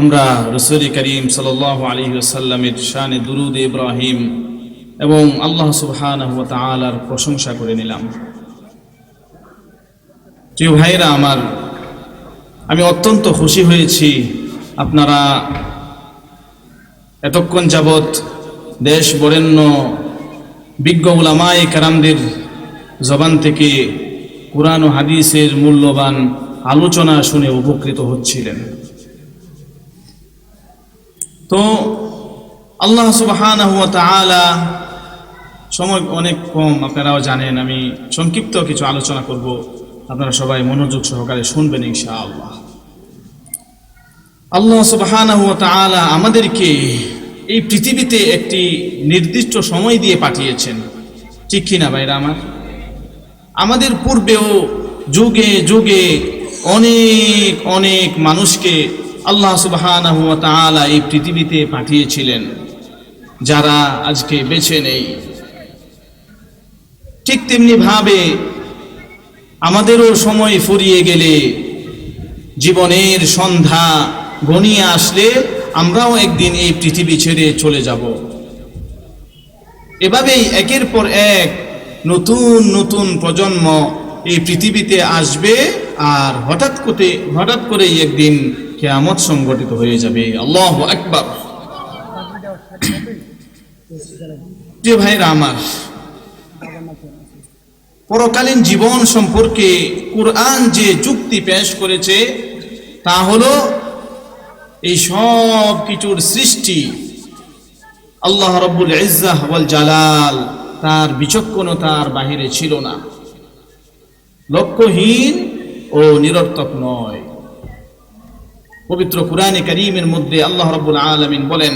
আমরা রসুল করিম সাল আলী আসাল্লামের শানে দুরুদ ইব্রাহিম এবং আল্লাহ সুবহান তালার প্রশংসা করে নিলাম। প্রিয় ভাইরা আমার, আমি অত্যন্ত খুশি হয়েছি আপনারা এতক্ষণ যাবৎ দেশ বরেণ্য বিজ্ঞ উলামায়ে কারামদের জবান থেকে কোরআন ও হাদিসের মূল্যবান আলোচনা শুনে উপকৃত হচ্ছিলেন। তো আল্লাহ সুবাহান সময় অনেক কম, আপনারাও জানেন, আমি সংক্ষিপ্ত কিছু আলোচনা করব। আপনারা সবাই মনোযোগ সহকারে শুনবেন ইনশাআল্লাহ। আল্লাহ সুবাহান আমাদেরকে এই পৃথিবীতে একটি নির্দিষ্ট সময় দিয়ে পাঠিয়েছেন। ঠিক কিনা ভাইরা আমার? আমাদের পূর্বেও যুগে যুগে অনেক অনেক মানুষকে আল্লাহ সুবাহান এই পৃথিবীতে পাঠিয়েছিলেন, যারা আজকে বেছে নেই। ঠিক তেমনি ভাবে আমাদেরও সময় ফুরিয়ে গেলে জীবনের সন্ধ্যা গনিয়ে আসলে আমরাও একদিন এই পৃথিবী ছেড়ে চলে যাব। এভাবেই একের পর এক নতুন নতুন প্রজন্ম এই পৃথিবীতে আসবে, আর হঠাৎ করে হঠাৎ করেই একদিন কেয়ামত সংগঠিত হয়ে যাবে। আল্লাহ একবার ভাইরা আমার, পরকালীন জীবন সম্পর্কে কোরআন যে যুক্তি পেশ করেছে, তা হলো এই সব কিছুর সৃষ্টি আল্লাহ রব্বুল ওয়াল জালাল, তার বিচক্ষণতার বাহিরে ছিল না। লক্ষ্যহীন ও নিরর্থক নয়। পবিত্র কুরআনে করিমের মধ্যে আল্লাহ রব্বুল আলমিন বলেন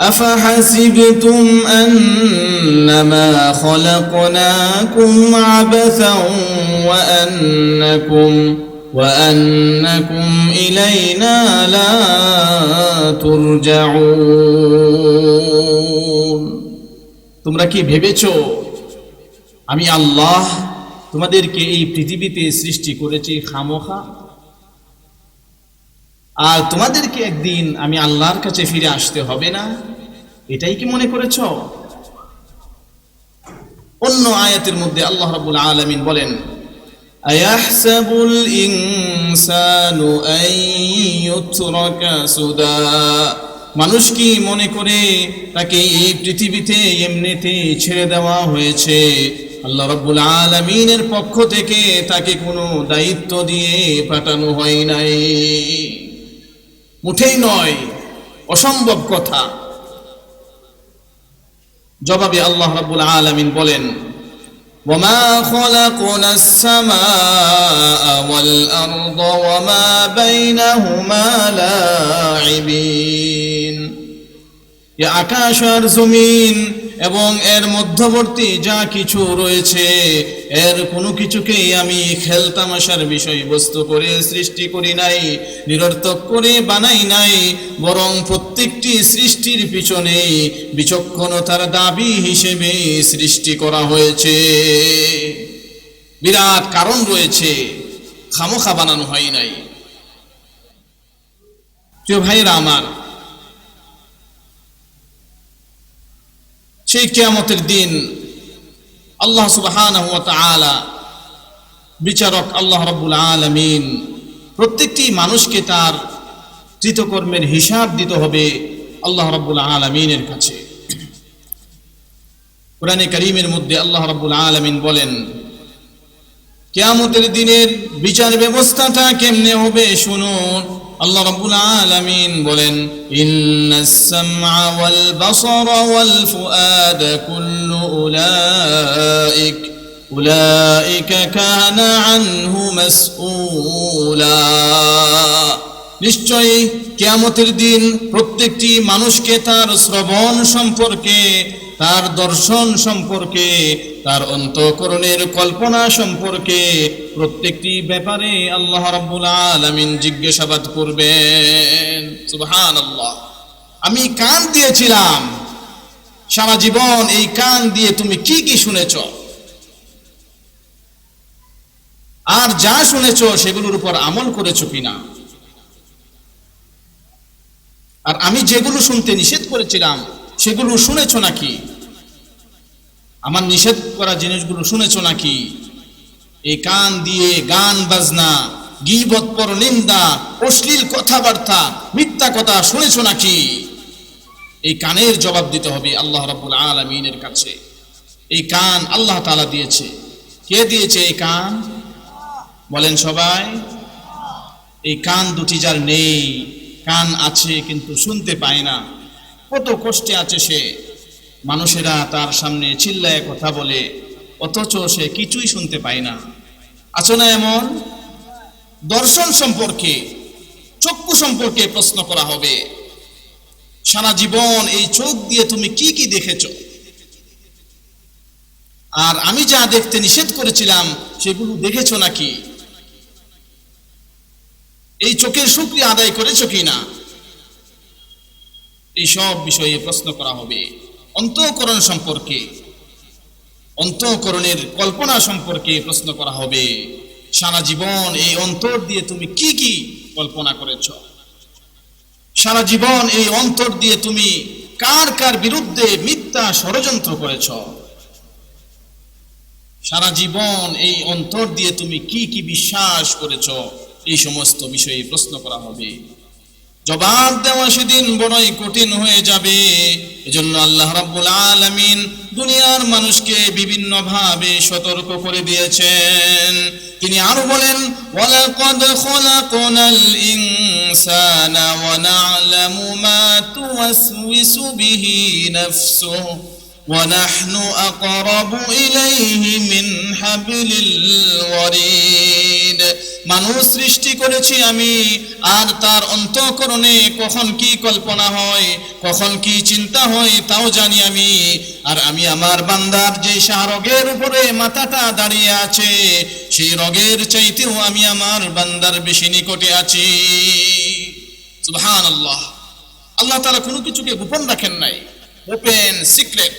أفحسبتم أنما خلقناكم عبثا وأنكم وأنكم إلينا لا ترجعون তোমরা কি ভেবেছো আমি আল্লাহ তোমাদেরকে এই পৃথিবীতে সৃষ্টি করেছি খামোখা আর তোমাদেরকে একদিন আমি আল্লাহর কাছে ফিরে আসতে হবে না এটাই কি মনে করেছ অন্য আয়াতের মধ্যে আল্লাহ রাব্বুল আলামিন বলেন أيحسب الإنسان أن يترك سدى মানুষ কি মনে করে তাকে এই পৃথিবীতে এমনিতে ছেড়ে দেওয়া হয়েছে আল্লাহ রব্বুল আলমিনের পক্ষ থেকে তাকে কোনো দায়িত্ব দিয়ে পাঠানো হয় নাই মুঠেই নয় অসম্ভব কথা জবাবে আল্লাহ রাব্বুল আলামিন বলেন وما خلقنا السماء والأرض وما بينهما لاعبين এ আকাশ আর জমিন এবং এর মধ্যবর্তী যা কিছু রয়েছে, এর কোনো কিছুকেই আমি খেলতামাশার বিষয়বস্তু করে সৃষ্টি করি নাই, নিরর্থক করে বানাই নাই, বরং প্রত্যেকটি সৃষ্টির পিছনে বিচক্ষণতার দাবি হিসেবে সৃষ্টি করা হয়েছে। বিরাট কারণ রয়েছে, খামোখা বানানো হয় নাই। ভাইরা আমার সেই কেয়ামতের দিন আল্লাহ সুবাহান বিচারক আল্লাহ রব্বুল আলমিন প্রত্যেকটি মানুষকে তার কৃতকর্মের হিসাব দিতে হবে আল্লাহ রব্বুল আলমিনের কাছে। কোরআনে করিমের মধ্যে আল্লাহ রব্বুল আলমিন বলেন, কেয়ামতের দিনের বিচার ব্যবস্থাটা কেমনে হবে শুনুন। আল্লাহ রাব্বুল আলামিন বলেন, ইন্নাস সামআ ওয়াল বাসারা ওয়াল ফুআদা কুল্লু উলাইক, উলাইকা কানা আনহু মাসউলা। নিশ্চয়ই কেয়ামতের দিন প্রত্যেকটি মানুষকে তার শ্রবণ সম্পর্কে তার দর্শন সম্পর্কে, তার অন্তঃকরণের কল্পনা সম্পর্কে প্রত্যেকটি ব্যাপারে আল্লাহ রাব্বুল আলামিন জিজ্ঞাসাবাদ করবেন। সুবহানাল্লাহ। আমি কান দিয়েছিলাম। সারা জীবন এই কান দিয়ে তুমি কি কি শুনেছ? আর যা শুনেছ সেগুলোর উপর আমল করেছ কিনা? আর আমি যেগুলো শুনতে নিষেধ করেছিলাম সেগুলো শুনেছ নাকি? আমার নিষেধ করা জিনিসগুলো শুনেছ নাকি? এই কান দিয়ে গান বাজনা, গিবত পর নিন্দা, অশ্লীল কথাবার্তা, মিথ্যা কথা শুনেছ নাকি? এই কানের জবাব দিতে হবে আল্লাহ রাব্বুল আলামিনের কাছে। এই কান আল্লাহ তাআলা দিয়েছে। কে দিয়েছে এই কান? বলেন সবাই। এই কান দুটি যার নেই, কান আছে কিন্তু শুনতে পায় না। কত কষ্টে আছে সে। মানুষেরা তার সামনে চিল্লায় কথা বলে, অথচ সে কিছুই শুনতে পায় না। আছো না এমন? দর্শন সম্পর্কে, চক্ষু সম্পর্কে প্রশ্ন করা হবে। সারা জীবন এই চোখ দিয়ে তুমি কি কি দেখেছ? আর আমি যা দেখতে নিষেধ করেছিলাম, সেগুলো দেখেছ নাকি? এই চোখের শুক্রিয়া আদায় করেছ কি না এই সব বিষয়ে প্রশ্ন করা হবে। অন্তঃকরণ সম্পর্কে, অন্তঃকরণের কল্পনা সম্পর্কে প্রশ্ন করা হবে। সারা জীবন এই অন্তর দিয়ে তুমি কি কি কল্পনা করেছ? সারা জীবন এই অন্তর দিয়ে তুমি কার কার বিরুদ্ধে মিথ্যা ষড়যন্ত্র করেছ? সারা জীবন এই অন্তর দিয়ে তুমি কি কি বিশ্বাস করেছ? এই সমস্ত বিষয়ে প্রশ্ন করা হবে। জবাব দেওয়া সেদিন বড়ই কঠিন হয়ে যাবে। এজন্য আল্লাহ রাব্বুল আলামিন দুনিয়ার মানুষকে বিভিন্ন ভাবে সতর্ক করে দিয়েছেন। তিনি আরও বলেন, ওয়ালাকাদ খলাকনাল ইনসানা ওয়া না'লামু মা তুওয়াসওয়িসু বিহি নাফসু ওয়া নাহনু আকরাবু ইলাইহি মিন হাবলিল ওয়ারিদ। মানুষ সৃষ্টি করেছি আমি, আর তার অন্তঃকরণে কখন কি কল্পনা হয়, কখন কি চিন্তা হয় তাও জানি আমি। আর আমি আমার বান্দার যে রগের উপরে মাথাটা দাঁড়িয়ে আছে, সেই রগের চাইতেও আমি আমার বান্দার বেশি নিকটে আছি। সুবহান আল্লাহ আল্লাহ তালা কোনো কিছুকে গোপন রাখেন নাই। ওপেন সিক্রেট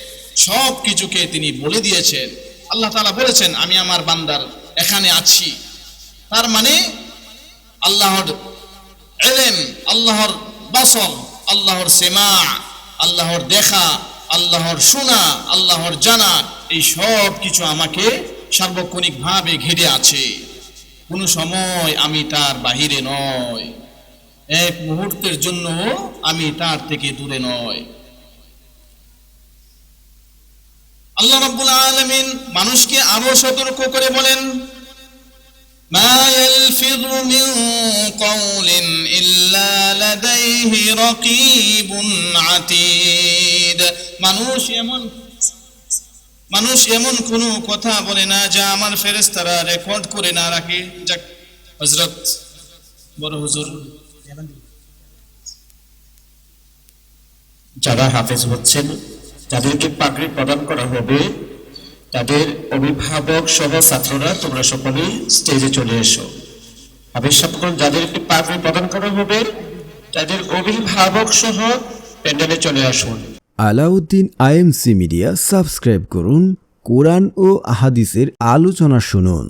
সব কিছুকে তিনি বলে দিয়েছেন। আল্লাহ তালা বলেছেন, আমি আমার বান্দার এখানে আছি। তার মানে আল্লাহর এলেম, আল্লাহর বাসল আল্লাহর সেমা, আল্লাহর দেখা, আল্লাহর শোনা, আল্লাহর জানা, এই সব কিছু আমাকে সার্বক্ষণিকভাবে ঘিরে আছে। কোনো সময় আমি তার বাহিরে নয় এক মুহূর্তের জন্য আমি তার থেকে দূরে নয় আল্লাহ রাব্বুল আলামিন মানুষকে আরও সতর্ক করে বলেন মা ইয়ালফিযু মিন কওলিন ইল্লা লাদাইহি রাকীবুন আতীদ। মানুষ এমন মানুষ এমন কোনো কথা বলে না যা আমার ফেরেশতারা রেকর্ড করে না রাখে। যাক, হযরত বড় হুজুর, যারা হাফেজ হচ্ছেন, যাদেরকে পাগড়ি প্রদান করা হবে তাদের অভিভাবক সহ ছাত্ররা তোমরা সকলেই স্টেজে চলে এসো। আবিষ্কার যাদের যাদেরকে পাগড়ি প্রদান করা হবে, তাদের অভিভাবক সহ প্যান্ডেলে চলে আসুন। আলাউদ্দিন আইএমসি মিডিয়া সাবস্ক্রাইব করুন, কোরআন ও আহাদিসের আলোচনা শুনুন।